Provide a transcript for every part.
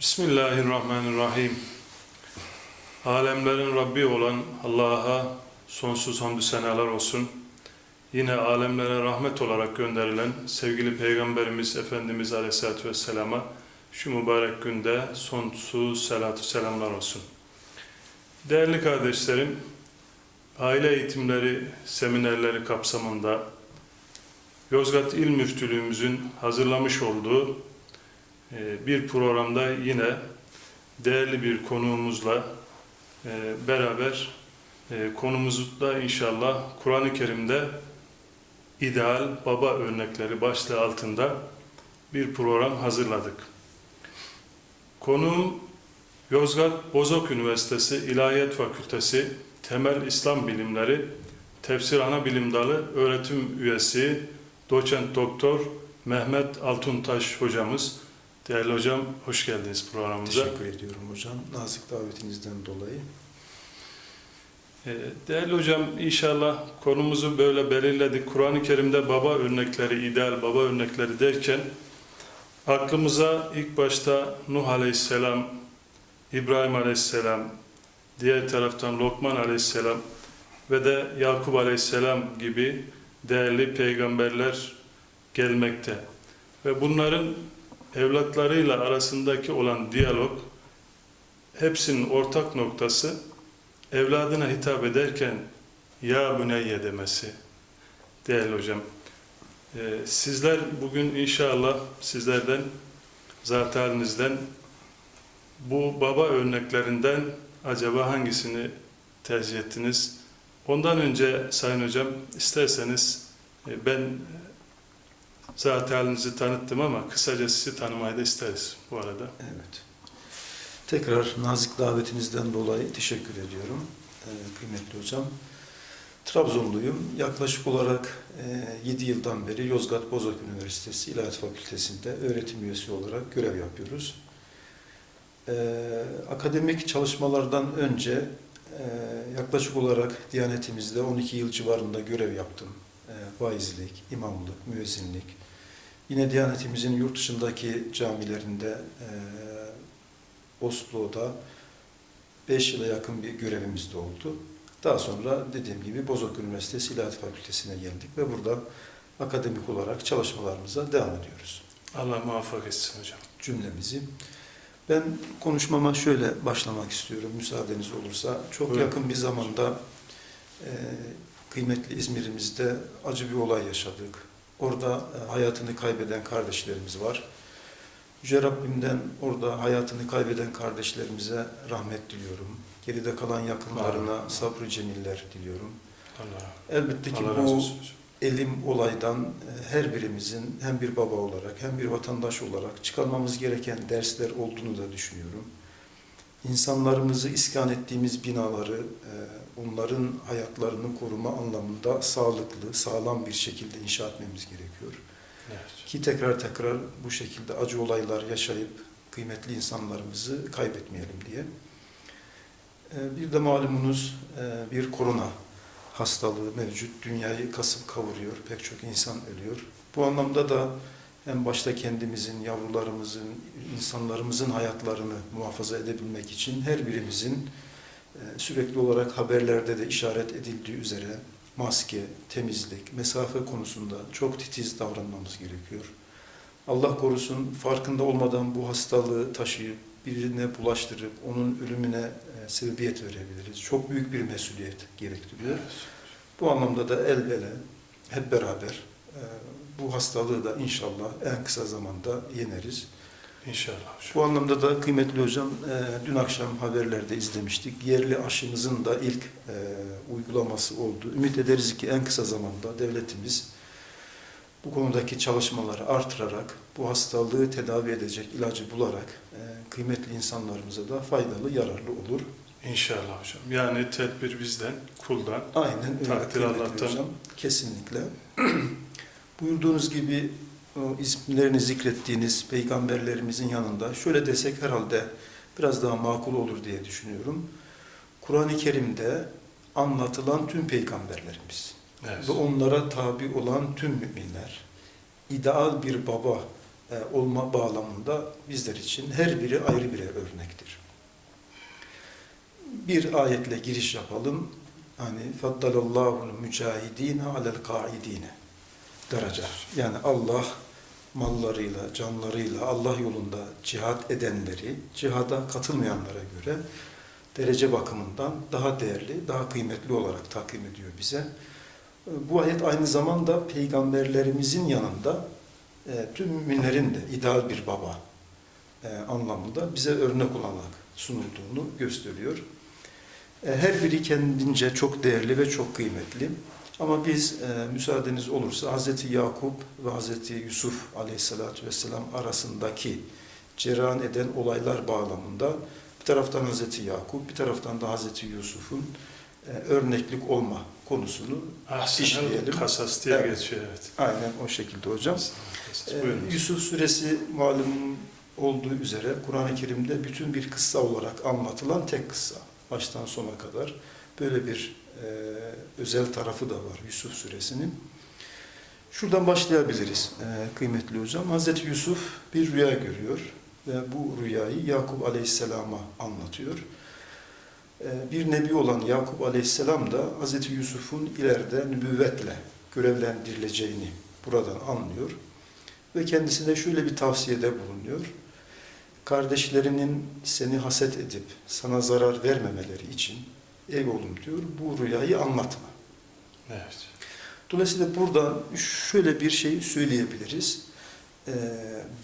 Bismillahirrahmanirrahim. Alemlerin Rabbi olan Allah'a sonsuz hamdü senalar olsun. Yine alemlere rahmet olarak gönderilen sevgili Peygamberimiz Efendimiz Aleyhisselatü Vesselam'a şu mübarek günde sonsuz selatü selamlar olsun. Değerli kardeşlerim, aile eğitimleri seminerleri kapsamında Yozgat İl Müftülüğümüzün hazırlamış olduğu bir programda yine değerli bir konuğumuzla e, beraber e, konumuzda inşallah Kur'an-ı Kerim'de ideal baba örnekleri başlığı altında bir program hazırladık. Konuğum Yozgat Bozok Üniversitesi İlahiyat Fakültesi Temel İslam Bilimleri Tefsir Ana Bilim Dalı öğretim üyesi doçent doktor Mehmet Altuntaş hocamız. Değerli hocam hoş geldiniz programımıza. Teşekkür ediyorum hocam. Nazik davetinizden dolayı. Ee, Değerli hocam inşallah konumuzu böyle belirledik. Kur'an-ı Kerim'de baba örnekleri, ideal baba örnekleri derken aklımıza ilk başta Nuh Aleyhisselam, İbrahim Aleyhisselam, diğer taraftan Lokman Aleyhisselam ve de Yakup Aleyhisselam gibi değerli peygamberler gelmekte. Ve bunların evlatlarıyla arasındaki olan diyalog hepsinin ortak noktası evladına hitap ederken ya büneyye demesi. Değerli hocam, e, sizler bugün inşallah sizlerden, zat bu baba örneklerinden acaba hangisini tercih ettiniz? Ondan önce Sayın Hocam isterseniz e, ben zat halinizi tanıttım ama kısaca sizi tanımayı da isteriz bu arada. Evet. Tekrar nazik davetinizden dolayı teşekkür ediyorum. Ee, kıymetli hocam. Trabzonluyum. Yaklaşık olarak e, 7 yıldan beri Yozgat Bozok Üniversitesi İlahiyat Fakültesi'nde öğretim üyesi olarak görev yapıyoruz. Ee, akademik çalışmalardan önce e, yaklaşık olarak Diyanetimizde 12 yıl civarında görev yaptım. Vaizlik, imamlık, müezzinlik. Yine Diyanetimizin yurt dışındaki camilerinde e, Oslo'da 5 yıla yakın bir görevimiz de oldu. Daha sonra dediğim gibi Bozok Üniversitesi İlahiyat Fakültesi'ne geldik ve burada akademik olarak çalışmalarımıza devam ediyoruz Allah muvaffak etsin hocam. cümlemizi. Ben konuşmama şöyle başlamak istiyorum müsaadeniz olursa. Çok Buyurun. yakın bir zamanda e, kıymetli İzmir'imizde acı bir olay yaşadık. Orada e, hayatını kaybeden kardeşlerimiz var. Yüce Rabbimden orada hayatını kaybeden kardeşlerimize rahmet diliyorum. Geride kalan yakınlarına sabrı cemiller diliyorum. Allah, Elbette ki Allah bu elim olaydan e, her birimizin hem bir baba olarak hem bir vatandaş olarak çıkarmamız gereken dersler olduğunu da düşünüyorum. İnsanlarımızı iskan ettiğimiz binaları, e, onların hayatlarını koruma anlamında sağlıklı, sağlam bir şekilde inşa etmemiz gerekiyor. Evet. Ki tekrar tekrar bu şekilde acı olaylar yaşayıp kıymetli insanlarımızı kaybetmeyelim diye. E, Bir de malumunuz e, bir korona hastalığı mevcut. Dünyayı kasıp kavuruyor. Pek çok insan ölüyor. Bu anlamda da en başta kendimizin, yavrularımızın, insanlarımızın hayatlarını muhafaza edebilmek için her birimizin sürekli olarak haberlerde de işaret edildiği üzere maske, temizlik, mesafe konusunda çok titiz davranmamız gerekiyor. Allah korusun farkında olmadan bu hastalığı taşıyıp birine bulaştırıp onun ölümüne e, sebebiyet verebiliriz. Çok büyük bir mesuliyet gerektiriyor. Bu anlamda da el ele, hep beraber e, bu hastalığı da inşallah en kısa zamanda yeneriz. İnşallah hocam. Bu anlamda da kıymetli hocam, e, dün akşam haberlerde izlemiştik. Yerli aşımızın da ilk e, uygulaması oldu. Ümit ederiz ki en kısa zamanda devletimiz bu konudaki çalışmaları artırarak, bu hastalığı tedavi edecek ilacı bularak e, kıymetli insanlarımıza da faydalı, yararlı olur. İnşallah hocam. Yani tedbir bizden, kuldan. Aynen öyle. Takdir Allah'tan. Hocam. Kesinlikle. Buyurduğunuz gibi isimlerini zikrettiğiniz peygamberlerimizin yanında şöyle desek herhalde biraz daha makul olur diye düşünüyorum. Kur'an-ı Kerim'de anlatılan tüm peygamberlerimiz Evet. ve onlara tabi olan tüm müminler ideal bir baba e, olma bağlamında bizler için her biri ayrı birer örnektir. Bir ayetle giriş yapalım. Hani faddalallahu mücahidine alel kaidine derece. Yani Allah mallarıyla, canlarıyla Allah yolunda cihat edenleri cihada katılmayanlara göre derece bakımından daha değerli, daha kıymetli olarak takdim ediyor bize. Bu ayet aynı zamanda peygamberlerimizin yanında e, tüm müminlerin de ideal bir baba e, anlamında bize örnek olarak sunulduğunu gösteriyor. E, her biri kendince çok değerli ve çok kıymetli. Ama biz e, müsaadeniz olursa Hz. Yakup ve Hz. Yusuf aleyhissalatü vesselam arasındaki cereyan eden olaylar bağlamında bir taraftan Hz. Yakup, bir taraftan da Hz. Yusuf'un e, örneklik olma konusunu Ahsenel İşleyelim. kasas diye Evet. geçiyor evet. aynen o şekilde hocam. Kasas. Buyurun. Yusuf suresi malum olduğu üzere Kur'an-ı Kerim'de bütün bir kıssa olarak anlatılan tek kıssa. Baştan sona kadar böyle bir e, özel tarafı da var Yusuf suresinin. Şuradan başlayabiliriz e, kıymetli hocam. Hazreti Yusuf bir rüya görüyor ve bu rüyayı Yakup Aleyhisselam'a anlatıyor. E, bir nebi olan Yakup Aleyhisselam da Hazreti Yusuf'un ileride nübüvvetle görevlendirileceğini buradan anlıyor ve kendisine şöyle bir tavsiyede bulunuyor. Kardeşlerinin seni haset edip sana zarar vermemeleri için ey oğlum diyor bu rüyayı anlatma. Evet. Dolayısıyla burada şöyle bir şey söyleyebiliriz. Ee,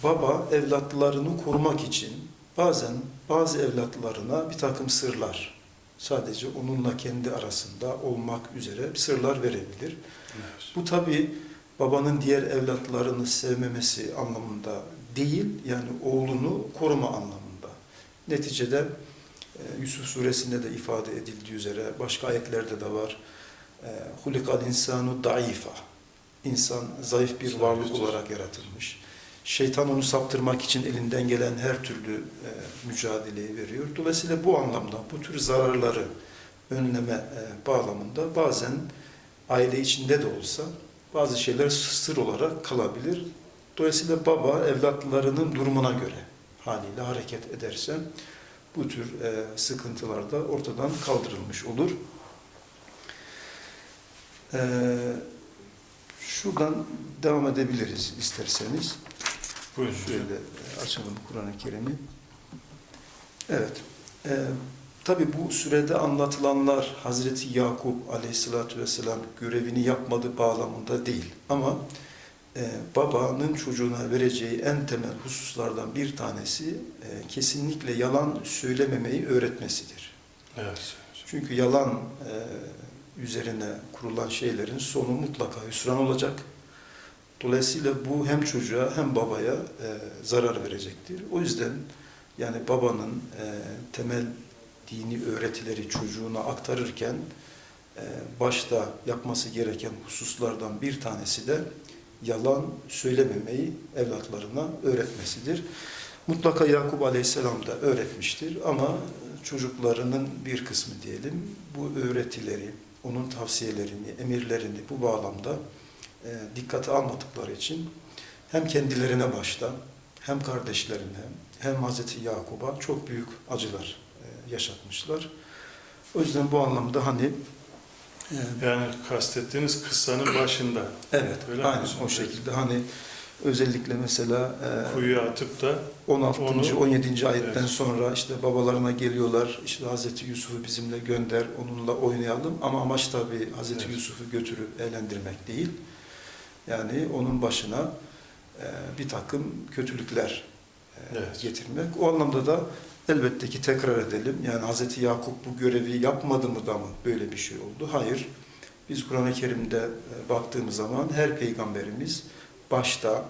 baba evlatlarını korumak için bazen bazı evlatlarına bir takım sırlar sadece onunla kendi arasında olmak üzere sırlar verebilir. evet. Bu tabi babanın diğer evlatlarını sevmemesi anlamında değil, yani oğlunu koruma anlamında. Neticede Yusuf suresinde de ifade edildiği üzere başka ayetlerde de var. E, Hulikal insanu daifa. İnsan zayıf bir varlık olarak yaratılmış. Şeytan onu saptırmak için elinden gelen her türlü e, mücadeleyi veriyor. Dolayısıyla bu anlamda bu tür zararları önleme e, bağlamında bazen aile içinde de olsa bazı şeyler sır olarak kalabilir. Dolayısıyla baba evlatlarının durumuna göre haliyle hareket ederse bu tür e, sıkıntılar da ortadan kaldırılmış olur. E, şuradan devam edebiliriz isterseniz. Buyurun. Şöyle açalım Kur'an-ı Kerim'i. Evet. E, Tabi bu sürede anlatılanlar Hazreti Yakup aleyhissalatü vesselam görevini yapmadı bağlamında değil. Ama e, babanın çocuğuna vereceği en temel hususlardan bir tanesi e, kesinlikle yalan söylememeyi öğretmesidir. Evet. Çünkü yalan e, üzerine kurulan şeylerin sonu mutlaka hüsran olacak. Dolayısıyla bu hem çocuğa hem babaya e, zarar verecektir. O yüzden yani babanın e, temel dini öğretileri çocuğuna aktarırken e, başta yapması gereken hususlardan bir tanesi de yalan söylememeyi evlatlarına öğretmesidir. Mutlaka Yakup Aleyhisselam da öğretmiştir ama çocuklarının bir kısmı diyelim bu öğretileri, onun tavsiyelerini, emirlerini bu bağlamda e, dikkate almadıkları için hem kendilerine başta hem kardeşlerine hem Hazreti Yakub'a çok büyük acılar e, yaşatmışlar. O yüzden bu anlamda hani Yani kastettiğiniz kıssanın başında evet Öyle aynen o şekilde hani özellikle mesela e, kuyuya atıp da 16. Onu- 17. ayetten Evet. sonra işte babalarına geliyorlar. işte Hazreti Yusuf'u bizimle gönder, onunla oynayalım. Ama amaç tabii Hazreti Evet. Yusuf'u götürüp eğlendirmek değil. Yani onun başına e, bir takım kötülükler e, Evet. getirmek. O anlamda da elbette ki tekrar edelim. Yani Hazreti Yakup bu görevi yapmadı mı da mı böyle bir şey oldu? Hayır. Biz Kur'an-ı Kerim'de e, baktığımız zaman her peygamberimiz başta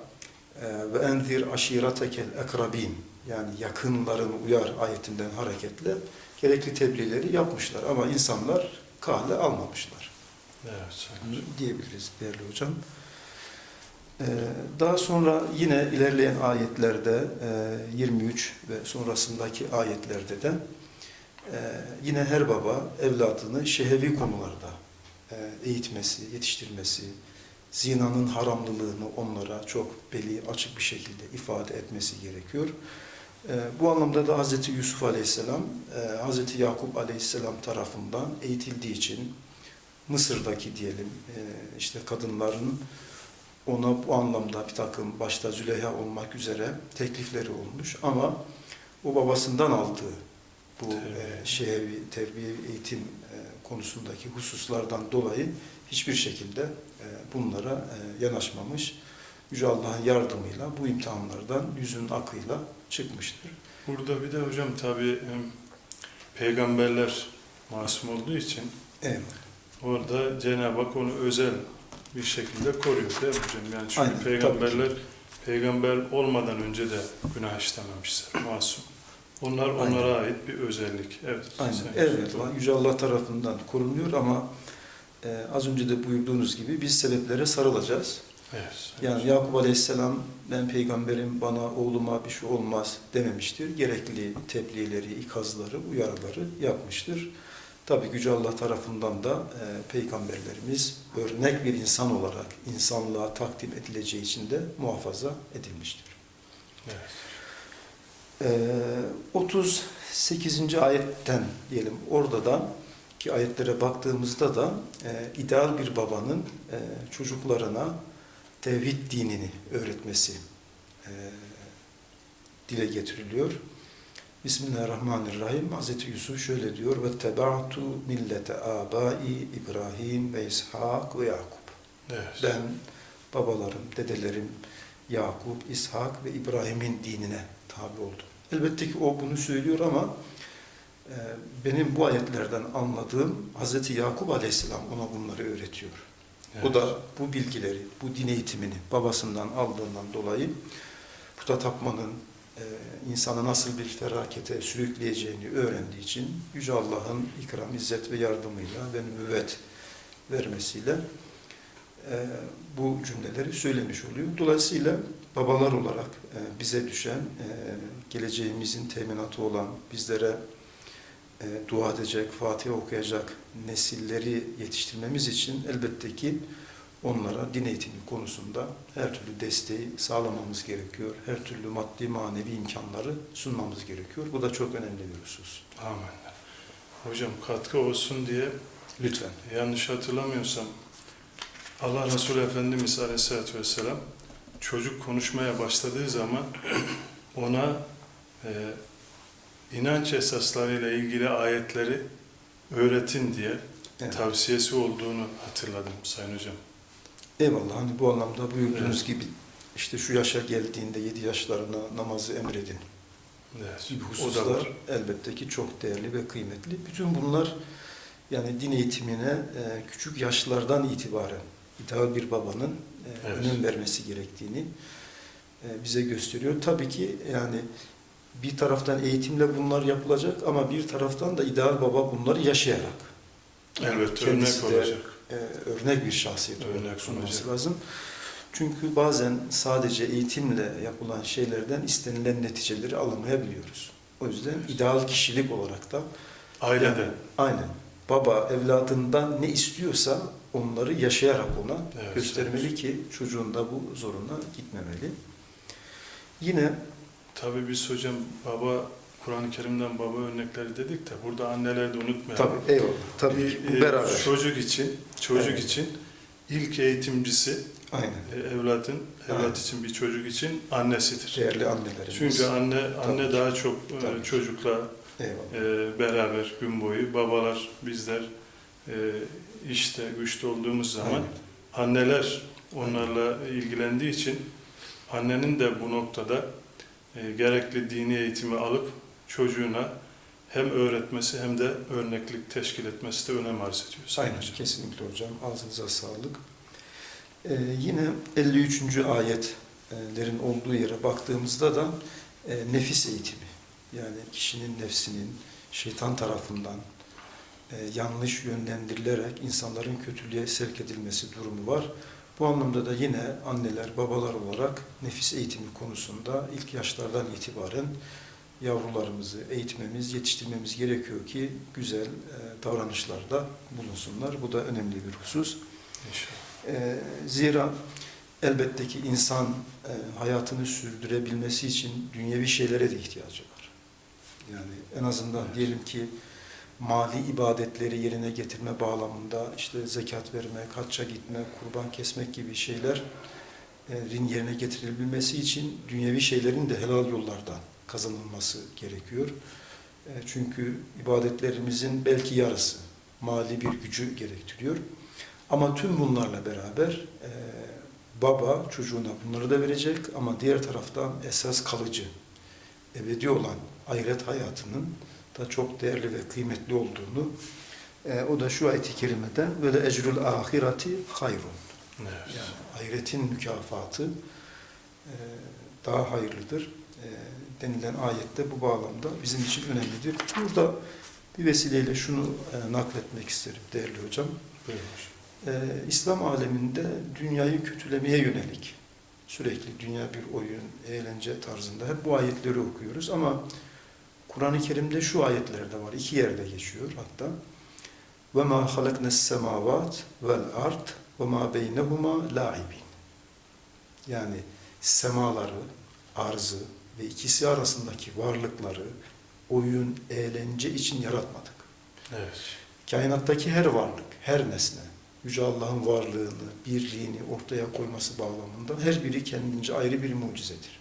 e, ve enzir aşiratekel ekrabin yani yakınlarını uyar ayetinden hareketle gerekli tebliğleri yapmışlar ama insanlar kale almamışlar evet. diyebiliriz değerli hocam. Ee, Daha sonra yine ilerleyen ayetlerde e, 23 ve sonrasındaki ayetlerde de e, yine her baba evladını şehevi konularda e, eğitmesi, yetiştirmesi, zinanın haramlılığını onlara çok belli açık bir şekilde ifade etmesi gerekiyor. E, bu anlamda da Hz. Yusuf Aleyhisselam, e, Hz. Yakup Aleyhisselam tarafından eğitildiği için Mısır'daki diyelim e, işte kadınların ona bu anlamda bir takım başta Züleyha olmak üzere teklifleri olmuş ama o babasından aldığı bu e, şehevi, terbiye eğitim e, konusundaki hususlardan dolayı hiçbir şekilde e, bunlara e, yanaşmamış. Yüce Allah'ın yardımıyla bu imtihanlardan yüzün akıyla çıkmıştır. Burada bir de hocam tabii em, peygamberler masum olduğu için Evet. orada Cenab-ı Hak onu özel bir şekilde koruyor değil mi hocam? Yani çünkü Aynen, peygamberler peygamber olmadan önce de günah işlememişler, masum. Onlar Aynen. onlara ait bir özellik. Evet. Aynen. Evet, Yüce Allah tarafından korunuyor ama e, az önce de buyurduğunuz gibi biz sebeplere sarılacağız. Evet. Yani. Yakup Aleyhisselam ben peygamberim bana oğluma bir şey olmaz dememiştir. Gerekli tebliğleri, ikazları, uyarıları yapmıştır. Tabi Yüce Allah tarafından da e, peygamberlerimiz örnek bir insan olarak insanlığa takdim edileceği için de muhafaza edilmiştir. Evet. Ee, 38. ayetten diyelim orada da ki ayetlere baktığımızda da e, ideal bir babanın e, çocuklarına tevhid dinini öğretmesi e, dile getiriliyor. Bismillahirrahmanirrahim. Hz. Yusuf şöyle diyor ve teba'tu millete abai İbrahim ve İshak ve Yakup. Evet. Ben babalarım, dedelerim Yakup, İshak ve İbrahim'in dinine tabi oldum. Elbette ki o bunu söylüyor ama e, benim bu ayetlerden anladığım Hz. Yakup Aleyhisselam ona bunları öğretiyor. O Evet. da bu bilgileri, bu din eğitimini babasından aldığından dolayı puta tapmanın insanı nasıl bir felakete sürükleyeceğini öğrendiği için Yüce Allah'ın ikram, izzet ve yardımıyla ve nübüvvet vermesiyle e, bu cümleleri söylemiş oluyor. Dolayısıyla babalar olarak e, bize düşen, e, geleceğimizin teminatı olan bizlere e, dua edecek, Fatiha okuyacak nesilleri yetiştirmemiz için elbette ki onlara din eğitimi konusunda her türlü desteği sağlamamız gerekiyor. Her türlü maddi manevi imkanları sunmamız gerekiyor. Bu da çok önemli bir husus. Amin. Hocam katkı olsun diye Lütfen. yanlış hatırlamıyorsam Allah Resulü Efendimiz Aleyhisselatü Vesselam çocuk konuşmaya başladığı zaman ona e, inanç esaslarıyla ilgili ayetleri öğretin diye Evet. tavsiyesi olduğunu hatırladım Sayın Hocam. Eyvallah. Hani bu anlamda buyurduğunuz Evet. gibi işte şu yaşa geldiğinde 7 yaşlarına namazı emredin Evet. gibi hususlar elbette ki çok değerli ve kıymetli. Bütün bunlar yani din eğitimine e, küçük yaşlardan itibaren ideal bir babanın e, Evet. önem vermesi gerektiğini e, bize gösteriyor. Tabii ki yani bir taraftan eğitimle bunlar yapılacak ama bir taraftan da ideal baba bunları yaşayarak Elbette kendisi örnek olacak. E, örnek bir şahsiyet Örnek olarak sunması olacak. lazım. Çünkü bazen sadece eğitimle yapılan şeylerden istenilen neticeleri alamayabiliyoruz. O yüzden ideal kişilik olarak da Ailede. yani aynen baba evladından ne istiyorsa onları yaşayarak ona Evet, göstermeli ki çocuğun da bu zoruna gitmemeli. Yine Tabii biz hocam baba Kur'an-ı Kerim'den baba örnekleri dedik de burada anneler de unutmayalım. tabii eyvallah tabii e, beraber. Çocuk için, çocuk Evet. için ilk eğitimcisi Aynen. e, evlatın, evlat Evet. için bir çocuk için annesidir. Değerli annelerimiz. Çünkü anne anne Tabii. daha çok e, Tabii. çocukla eyvallah. e, beraber gün boyu, babalar bizler e, işte güçte olduğumuz zaman Aynen. anneler onlarla ilgilendiği için annenin de bu noktada e, gerekli dini eğitimi alıp çocuğuna hem öğretmesi hem de örneklik teşkil etmesi de önem arz ediyor. Sayın Aynen, Hocam. kesinlikle hocam. Ağzınıza sağlık. Ee, yine 53. ayetlerin olduğu yere baktığımızda da e, nefis eğitimi. Yani kişinin nefsinin şeytan tarafından e, yanlış yönlendirilerek insanların kötülüğe sevk edilmesi durumu var. Bu anlamda da yine anneler, babalar olarak nefis eğitimi konusunda ilk yaşlardan itibaren yavrularımızı eğitmemiz, yetiştirmemiz gerekiyor ki güzel e, davranışlarda bulunsunlar. Bu da önemli bir husus. İnşallah. E, zira elbette ki insan e, hayatını sürdürebilmesi için dünyevi şeylere de ihtiyacı var. Yani en azından Evet. diyelim ki mali ibadetleri yerine getirme bağlamında işte zekat vermek, hacca gitme, kurban kesmek gibi şeylerin yerine getirebilmesi için dünyevi şeylerin de helal yollardan kazanılması gerekiyor. E, Çünkü ibadetlerimizin belki yarısı mali bir gücü gerektiriyor. Ama tüm bunlarla beraber e, baba çocuğuna bunları da verecek ama diğer taraftan esas kalıcı, ebedi olan ahiret hayatının da çok değerli ve kıymetli olduğunu e, o da şu ayet-i kerimede ve de ecrül ahireti hayrun. Evet. Yani ahiretin mükafatı e, daha hayırlıdır e, denilen ayette bu bağlamda bizim için önemlidir. Burada bir vesileyle şunu e, nakletmek isterim değerli hocam. Buyurmuş. Ee, İslam aleminde dünyayı kötülemeye yönelik sürekli dünya bir oyun, eğlence tarzında hep bu ayetleri okuyoruz ama Kur'an-ı Kerim'de şu ayetler de var. iki yerde geçiyor hatta. Ve ma halaknes semavat vel ard ve ma beynehuma laibin. Yani semaları, arzı ve ikisi arasındaki varlıkları oyun, eğlence için yaratmadık. Evet. Kainattaki her varlık, her nesne, Yüce Allah'ın varlığını, birliğini ortaya koyması bağlamında her biri kendince ayrı bir mucizedir.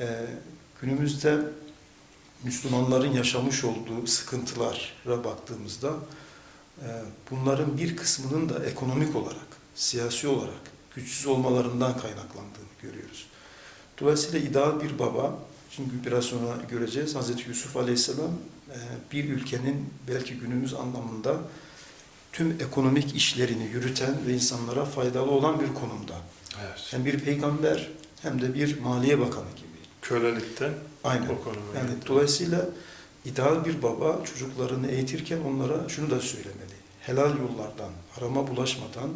Ee, günümüzde Müslümanların yaşamış olduğu sıkıntılara baktığımızda e, bunların bir kısmının da ekonomik olarak, siyasi olarak güçsüz olmalarından kaynaklandığını görüyoruz. Dolayısıyla ideal bir baba, çünkü biraz sonra göreceğiz, Hz. Yusuf Aleyhisselam e, bir ülkenin belki günümüz anlamında tüm ekonomik işlerini yürüten ve insanlara faydalı olan bir konumda. Evet. Hem bir peygamber hem de bir maliye bakanı gibi. Kölelikten Aynen. o konuma Yani dolayısıyla ideal bir baba çocuklarını eğitirken onlara şunu da söylemeli. Helal yollardan, harama bulaşmadan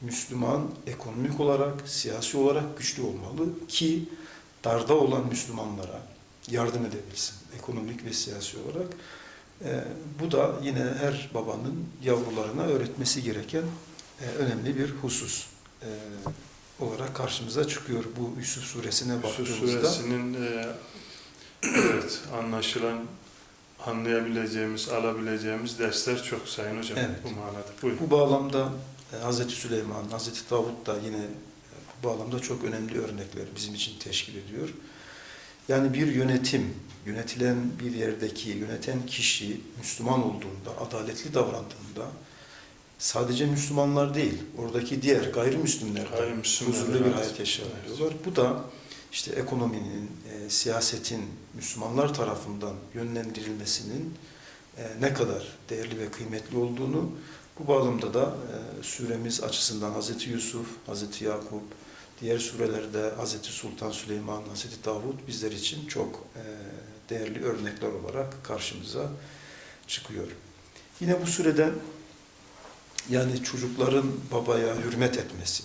Müslüman ekonomik olarak, siyasi olarak güçlü olmalı ki darda olan Müslümanlara yardım edebilsin ekonomik ve siyasi olarak. Ee, bu da yine her babanın yavrularına öğretmesi gereken e, önemli bir husus e, olarak karşımıza çıkıyor bu Yusuf suresine Yusuf baktığımızda. suresinin e, evet anlaşılan anlayabileceğimiz, alabileceğimiz dersler çok sayın hocam Evet. bu manada. Buyurun. Bu bağlamda e, Hazreti Süleyman, Hazreti Davut da yine e, bu bağlamda çok önemli örnekler bizim için teşkil ediyor. Yani bir yönetim, yönetilen bir yerdeki yöneten kişi Müslüman olduğunda, adaletli davrandığında sadece Müslümanlar değil, oradaki diğer gayrimüslimler de Gayrimüslimler huzurlu bir hayat yaşayabiliyorlar. Bu da işte ekonominin, e, siyasetin Müslümanlar tarafından yönlendirilmesinin e, ne kadar değerli ve kıymetli olduğunu bu bağlamda da e, suremiz açısından Hazreti Yusuf, Hazreti Yakup, diğer surelerde Hazreti Sultan Süleyman, Hazreti Davud bizler için çok e, değerli örnekler olarak karşımıza çıkıyor. Yine bu surede yani çocukların babaya hürmet etmesi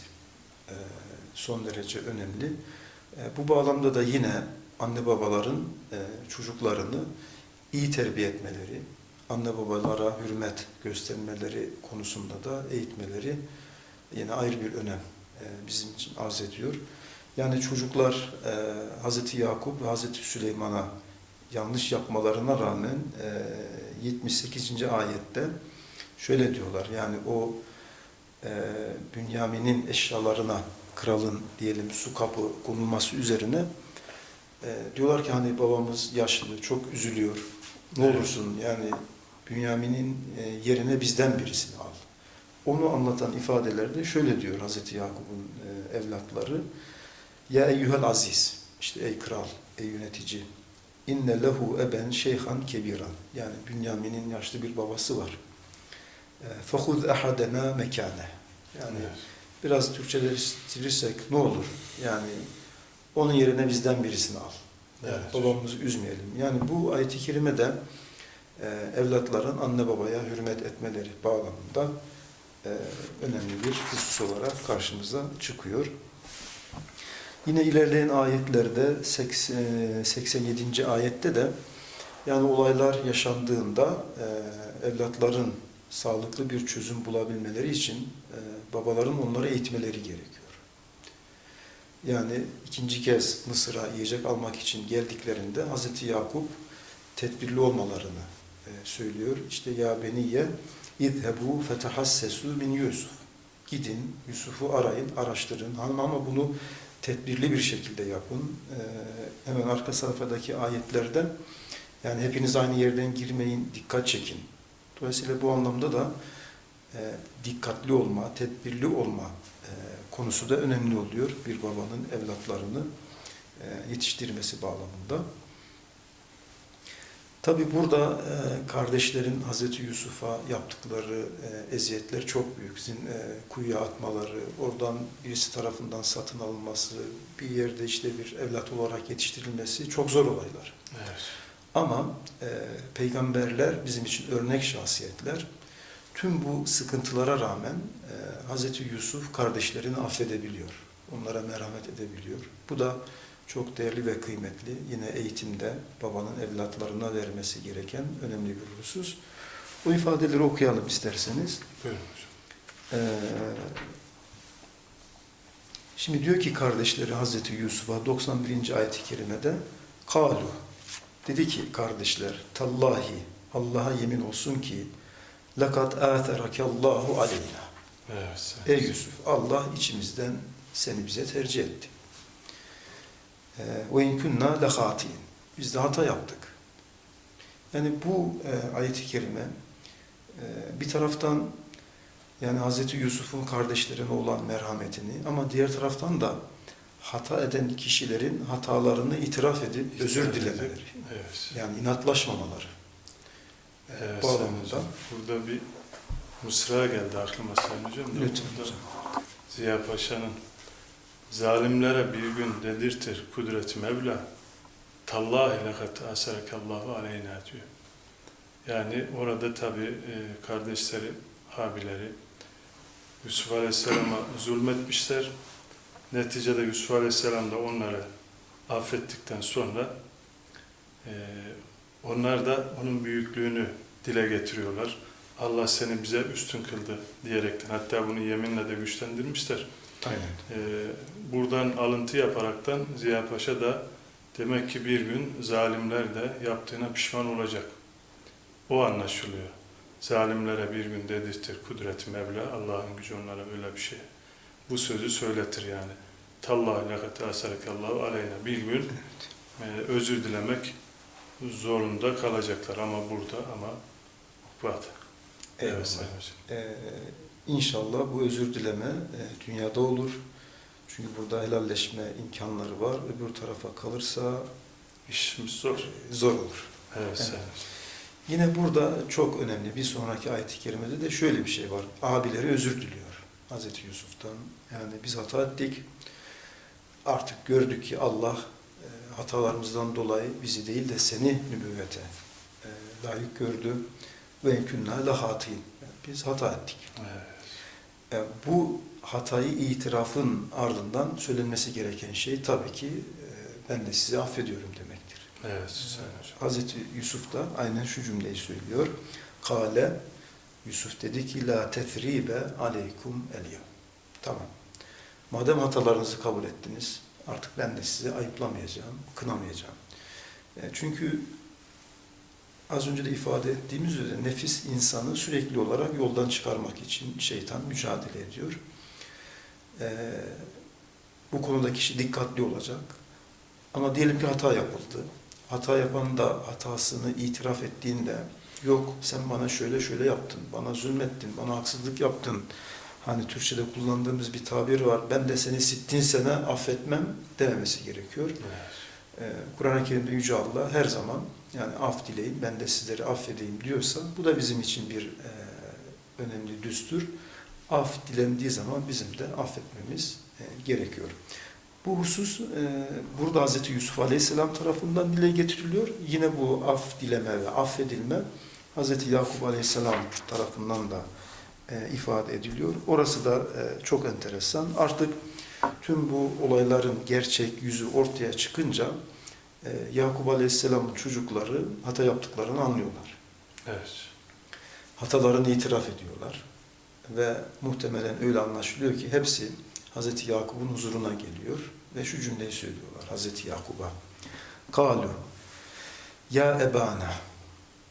e, son derece önemli. E, Bu bağlamda da yine anne babaların e, çocuklarını iyi terbiye etmeleri, anne babalara hürmet göstermeleri konusunda da eğitmeleri yine ayrı bir önem e, bizim için arz ediyor. Yani çocuklar e, Hazreti Yakup ve Hazreti Süleyman'a yanlış yapmalarına rağmen e, 78. ayette şöyle diyorlar yani o e, Bünyamin'in eşyalarına kralın diyelim su kapı konulması üzerine e, diyorlar ki hani babamız yaşlı çok üzülüyor. Ne olursun yani Bünyamin'in e, yerine bizden birisini al. Onu anlatan ifadelerde şöyle diyor Hazreti Yakup'un e, evlatları. Ya eyyuhel aziz, işte ey kral, ey yönetici. İnne lehu eben şeyhan kebiran. Yani Bünyamin'in yaşlı bir babası var. Fehud ahadena mekane. Yani Evet. biraz Türkçeleştirirsek ne olur? Yani onun yerine bizden birisini al. Evet. Babamızı üzmeyelim. Yani bu ayet-i kerimede e, evlatların anne babaya hürmet etmeleri bağlamında e, önemli bir husus olarak karşımıza çıkıyor. Yine ilerleyen ayetlerde 80, e, 87. ayette de yani olaylar yaşandığında e, evlatların sağlıklı bir çözüm bulabilmeleri için e, babaların onları eğitmeleri gerekiyor. Yani ikinci kez Mısır'a yiyecek almak için geldiklerinde Hazreti Yakup tedbirli olmalarını e, söylüyor. İşte ya beniye idhebu fetahassesu min Yusuf. Gidin Yusuf'u arayın, araştırın. Ama bunu tedbirli bir şekilde yapın. E, hemen arka sayfadaki ayetlerden yani hepiniz aynı yerden girmeyin, dikkat çekin. Dolayısıyla bu anlamda da e, dikkatli olma, tedbirli olma e, konusu da önemli oluyor bir babanın evlatlarını e, yetiştirmesi bağlamında. Tabi burada e, kardeşlerin Hazreti Yusuf'a yaptıkları e, eziyetler çok büyük. Sizin e, kuyuya atmaları, oradan birisi tarafından satın alınması, bir yerde işte bir evlat olarak yetiştirilmesi çok zor olaylar. Evet. Ama e, peygamberler bizim için örnek şahsiyetler. Tüm bu sıkıntılara rağmen e, Hazreti Yusuf kardeşlerini affedebiliyor. Onlara merhamet edebiliyor. Bu da çok değerli ve kıymetli. Yine eğitimde babanın evlatlarına vermesi gereken önemli bir husus. Bu ifadeleri okuyalım isterseniz. Buyurun. Ee, şimdi diyor ki kardeşleri Hazreti Yusuf'a 91. ayet-i kerimede kalu dedi ki kardeşler tallahi Allah'a yemin olsun ki lakat atherakallahu aleyna Evet. Ey Yusuf Allah içimizden seni bize tercih etti. İn kunna lehatin. Biz de hata yaptık. Yani bu e, ayet-i kerime e, bir taraftan yani Hazreti Yusuf'un kardeşlerine olan merhametini ama diğer taraftan da hata eden kişilerin hatalarını itiraf edip özür İtiraf dilemeleri. edip, Evet. Yani inatlaşmamaları. Evet. Sayın Hocam. Burada bir mısra geldi aklıma Sayın Hocam. Lütfen. Ziya Paşa'nın zalimlere bir gün dedirtir kudret Mevla tallahi lekat aserekallahu aleyna diyor. Yani orada tabi kardeşleri, abileri Yusuf Aleyhisselam'a zulmetmişler. Neticede Yusuf Aleyhisselam da onları affettikten sonra e, onlar da onun büyüklüğünü dile getiriyorlar. Allah seni bize üstün kıldı diyerekten. Hatta bunu yeminle de güçlendirmişler. Aynen. Ee, buradan alıntı yaparaktan Ziya Paşa da demek ki bir gün zalimler de yaptığına pişman olacak. O anlaşılıyor. Zalimlere bir gün dedirtir kudret Mevla, Allah'ın gücü onlara öyle bir şey. Bu sözü söyletir yani. Tallahi lekate asarekallahu aleyna. Bir gün e, özür dilemek zorunda kalacaklar ama burada ama ukbat. Eyvallah. Evet. Ee, inşallah bu özür dileme e, dünyada olur. Çünkü burada helalleşme imkanları var. Öbür tarafa kalırsa İşimiz zor. e, zor olur. Evet, Hocam. Yine burada çok önemli bir sonraki ayet-i kerimede de şöyle bir şey var. Abileri özür diliyor Hazreti Yusuf'tan. Yani biz hata ettik. Artık gördük ki Allah e, hatalarımızdan dolayı bizi değil de seni nübüvvete e, layık gördü. Ve enkünna lahatin. Biz hata ettik. Evet. E, bu hatayı itirafın ardından söylenmesi gereken şey tabii ki e, ben de sizi affediyorum demektir. Evet, Hocam. Hazreti Yusuf da aynen şu cümleyi söylüyor. Kale Yusuf dedi ki la tethribe aleykum eliyem. Tamam. Madem hatalarınızı kabul ettiniz artık ben de sizi ayıplamayacağım, kınamayacağım. E, çünkü az önce de ifade ettiğimiz üzere nefis insanı sürekli olarak yoldan çıkarmak için şeytan mücadele ediyor. E, bu konuda kişi dikkatli olacak. Ama diyelim ki hata yapıldı. Hata yapan da hatasını itiraf ettiğinde yok sen bana şöyle şöyle yaptın, bana zulmettin, bana haksızlık yaptın. Hani Türkçe'de kullandığımız bir tabir var. Ben de seni sittin sene affetmem dememesi gerekiyor. Evet. Ee, Kur'an-ı Kerim'de Yüce Allah her zaman yani af dileyin, ben de sizleri affedeyim diyorsa bu da bizim için bir e, önemli düstur. Af dilendiği zaman bizim de affetmemiz e, gerekiyor. Bu husus e, burada Hz. Yusuf Aleyhisselam tarafından dile getiriliyor. Yine bu af dileme ve affedilme Hz. Yakup Aleyhisselam tarafından da e, ifade ediliyor. Orası da e, çok enteresan. Artık tüm bu olayların gerçek yüzü ortaya çıkınca e, Yakup Aleyhisselam'ın çocukları hata yaptıklarını anlıyorlar. Evet. Hatalarını itiraf ediyorlar. Ve muhtemelen öyle anlaşılıyor ki hepsi Hazreti Yakup'un huzuruna geliyor ve şu cümleyi söylüyorlar Hazreti Yakup'a. Kalu ya ebana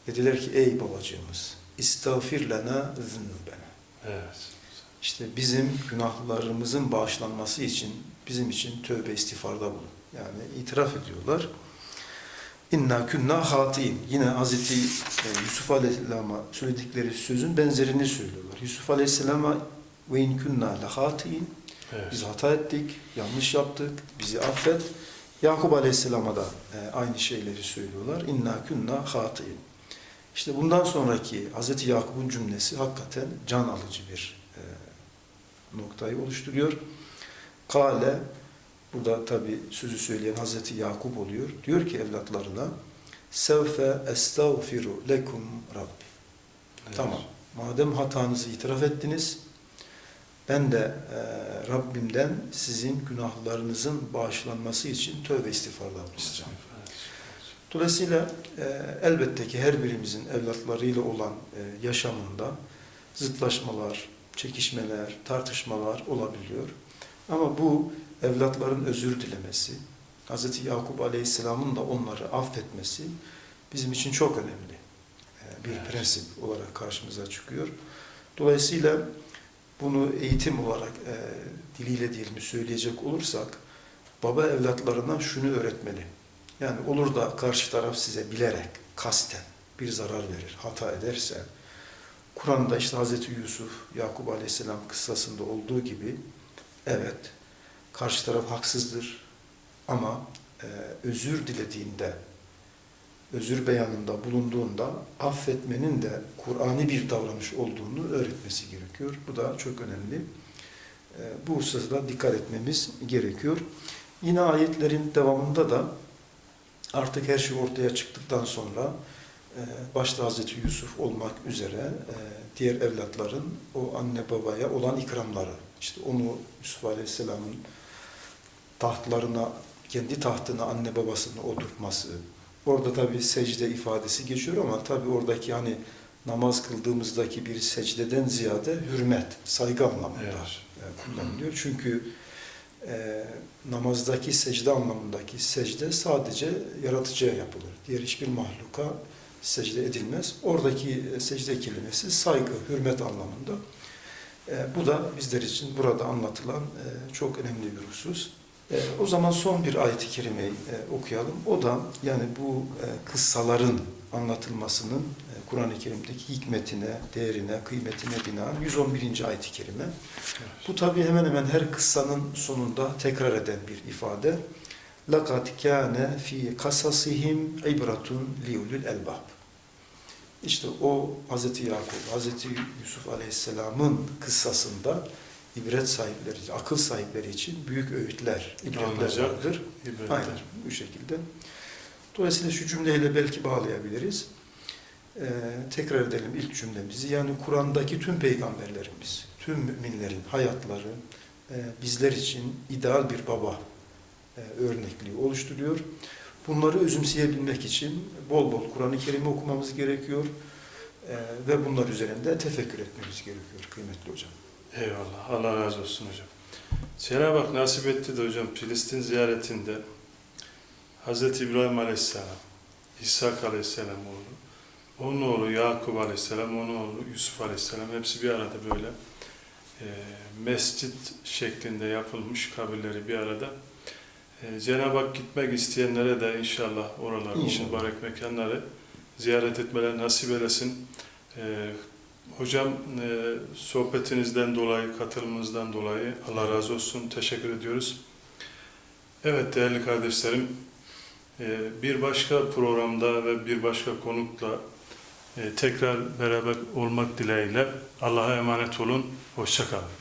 dediler ki ey babacığımız istağfir lana zünnubena. Evet. İşte bizim günahlarımızın bağışlanması için bizim için tövbe istiğfarda bulun. Yani itiraf ediyorlar. İnna künna hatin. Yine Hazreti Yusuf Aleyhisselam'a söyledikleri sözün benzerini söylüyorlar. Yusuf Aleyhisselam'a ve in künna hatin. Evet. Biz hata ettik, yanlış yaptık, bizi affet. Yakup Aleyhisselam'a da e, aynı şeyleri söylüyorlar. İnna künna hatin. İşte bundan sonraki Hazreti Yakup'un cümlesi hakikaten can alıcı bir noktayı oluşturuyor. Kale, burada tabi sözü söyleyen Hazreti Yakup oluyor. Diyor ki evlatlarına, Sevfe estağfiru lekum Rabbi. Evet. Tamam, madem hatanızı itiraf ettiniz, ben de e, Rabbimden sizin günahlarınızın bağışlanması için tövbe istiğfarda bulunacağım. Evet. Dolayısıyla e, elbette ki her birimizin evlatlarıyla olan e, yaşamında zıtlaşmalar, çekişmeler, tartışmalar olabiliyor. Ama bu evlatların özür dilemesi, Hz. Yakup Aleyhisselam'ın da onları affetmesi bizim için çok önemli e, bir Evet. prensip olarak karşımıza çıkıyor. Dolayısıyla bunu eğitim olarak e, diliyle diyelim söyleyecek olursak baba evlatlarına şunu öğretmeli. Yani olur da karşı taraf size bilerek, kasten bir zarar verir, hata ederse, Kur'an'da işte Hazreti Yusuf, Yakup Aleyhisselam kıssasında olduğu gibi, evet, karşı taraf haksızdır ama e, özür dilediğinde, özür beyanında bulunduğunda affetmenin de Kur'an'i bir davranış olduğunu öğretmesi gerekiyor. Bu da çok önemli. E, bu hususla dikkat etmemiz gerekiyor. Yine ayetlerin devamında da artık her şey ortaya çıktıktan sonra başta Hazreti Yusuf olmak üzere e, diğer evlatların o anne babaya olan ikramları, işte onu Yusuf Aleyhisselam'ın tahtlarına, kendi tahtına anne babasını oturtması, orada tabi secde ifadesi geçiyor ama tabi oradaki hani namaz kıldığımızdaki bir secdeden ziyade hürmet, saygı anlamında Evet. kullanılıyor. Çünkü e, namazdaki secde anlamındaki secde sadece yaratıcıya yapılır. Diğer hiçbir mahluka secde edilmez. Oradaki e, secde kelimesi saygı, hürmet anlamında. E, bu da bizler için burada anlatılan e, çok önemli bir husus. O zaman son bir ayet-i kerimeyi okuyalım. O da yani bu kıssaların anlatılmasının Kur'an-ı Kerim'deki hikmetine, değerine, kıymetine binaen 111. ayet-i kerime. Bu tabi hemen hemen her kıssanın sonunda tekrar eden bir ifade. لَقَدْ كَانَ ف۪ي قَسَصِهِمْ عِبْرَةٌ لِيُلُ الْاَلْبَابِ İşte o Hz. Yakup, Hz. Yusuf Aleyhisselam'ın kıssasında ibret sahipleri, akıl sahipleri için büyük öğütler, ibretler Alınacak vardır. ibretler. Aynen bu şekilde. Dolayısıyla şu cümleyle belki bağlayabiliriz. Ee, tekrar edelim ilk cümlemizi. Yani Kur'an'daki tüm peygamberlerimiz, tüm müminlerin hayatları e, bizler için ideal bir baba e, örnekliği oluşturuyor. Bunları özümseyebilmek için bol bol Kur'an-ı Kerim'i okumamız gerekiyor e, ve bunlar üzerinde tefekkür etmemiz gerekiyor kıymetli hocam. Eyvallah. Allah razı olsun hocam. Cenab-ı Hak nasip etti de hocam Filistin ziyaretinde Hz. İbrahim Aleyhisselam, İshak Aleyhisselam oğlu, onun oğlu Yakup Aleyhisselam, onun oğlu Yusuf Aleyhisselam hepsi bir arada böyle e, mescit şeklinde yapılmış kabirleri bir arada. E, Cenab-ı Hak gitmek isteyenlere de inşallah oralar, İnşallah. mübarek mekanları ziyaret etmeleri nasip eylesin. E, Hocam e, sohbetinizden dolayı, katılımınızdan dolayı Allah razı olsun. Teşekkür ediyoruz. Evet değerli kardeşlerim, e, bir başka programda ve bir başka konukla e, tekrar beraber olmak dileğiyle Allah'a emanet olun. Hoşçakalın.